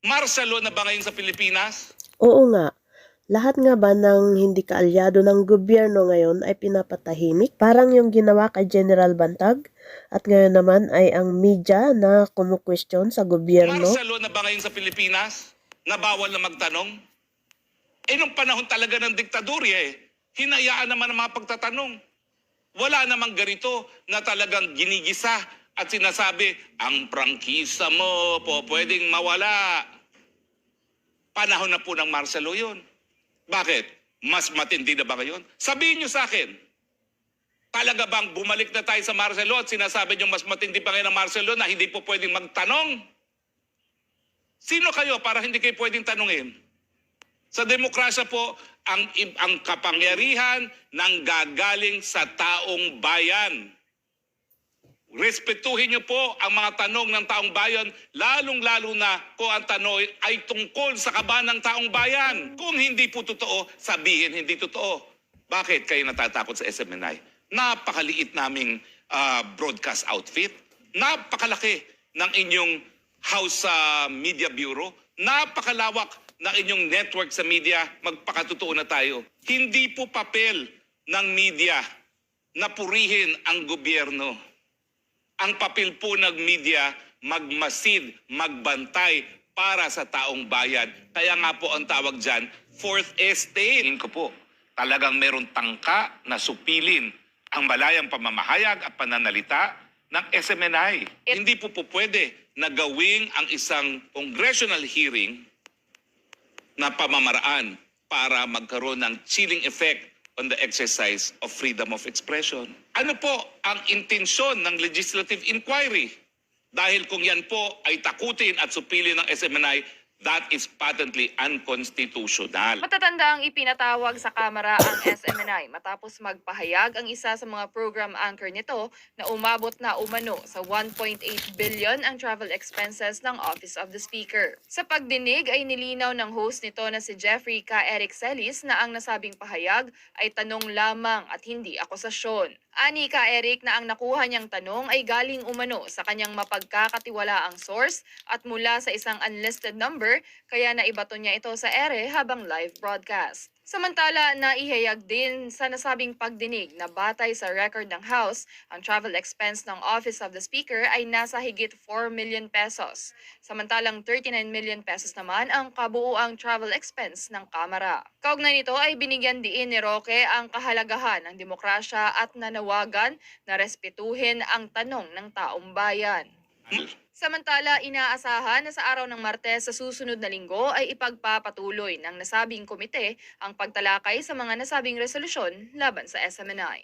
Law na ba ngayon sa Pilipinas? Oo nga. Lahat nga ba ng hindi kaalyado ng gobyerno ngayon ay pinapatahimik? Parang yung ginawa kay General Bantag at ngayon naman ay ang media na kumukwestiyon sa gobyerno. Law na ba ngayon sa Pilipinas? Na bawal na magtanong? Eh, nung panahon talaga ng diktadurya eh, hinayaan naman ang mga pagtatanong. Wala namang ganito na talagang ginigisa at sinasabi, ang prangkisa mo po pwedeng mawala. Panahon na po ng law yun. Bakit? Mas matindi na ba ngayon? Sabihin nyo sa akin, talaga bang bumalik na tayo sa law at sinasabi nyo mas matindi pa ngayon ang law na hindi po pwedeng magtanong? Sino kayo para hindi kayo pwedeng tanungin? Sa demokrasya po, ang, ang kapangyarihan nang gagaling sa taong bayan. Respetuhin niyo po ang mga tanong ng taong bayan, lalong-lalo na kung ang tanong ay tungkol sa kaban ng taong bayan. Kung hindi po totoo, sabihin hindi totoo. Bakit kayo natatakot sa SMNI? Napakaliit naming ah, broadcast outfit. Napakalaki ng inyong House ah, Media Bureau. Napakalawak ng inyong network sa media. Magpakatotoo na tayo. Hindi po papel ng media na purihin ang gobyerno ang papel po ng media magmasid, magbantay para sa taong bayan. Kaya nga po ang tawag dyan, fourth estate. Tingin ko po, talagang meron tangka na supilin ang malayang pamamahayag at pananalita ng SMNI. Hindi po po pwede na gawing ang isang congressional hearing na pamamaraan para magkaroon ng chilling effect on the exercise of freedom of expression. Ano po ang intensyon ng legislative inquiry? Dahil kung yan po ay takutin at supilin ng SMNI, that is patently unconstitutional. Matatanda ang ipinatawag sa Kamara ang SMNI matapos magpahayag ang isa sa mga program anchor nito na umabot na umano sa 1.8 billion ang travel expenses ng Office of the Speaker. Sa pagdinig ay nilinaw ng host nito na si Jeffrey K. Eric Celis na ang nasabing pahayag ay tanong lamang at hindi akusasyon. Ani ka Eric na ang nakuha niyang tanong ay galing umano sa kanyang mapagkakatiwalaang source at mula sa isang unlisted number kaya naibato niya ito sa ere habang live broadcast. Samantala, naihayag din sa nasabing pagdinig na batay sa record ng House, ang travel expense ng Office of the Speaker ay nasa higit 4 million pesos. Samantalang 39 million pesos naman ang kabuuang travel expense ng Kamara. Kaugnay nito ay binigyan diin ni Roque ang kahalagahan ng demokrasya at nanawagan na respetuhin ang tanong ng taong bayan. Samantala, inaasahan na sa araw ng Martes sa susunod na linggo ay ipagpapatuloy ng nasabing komite ang pagtalakay sa mga nasabing resolusyon laban sa SMNI.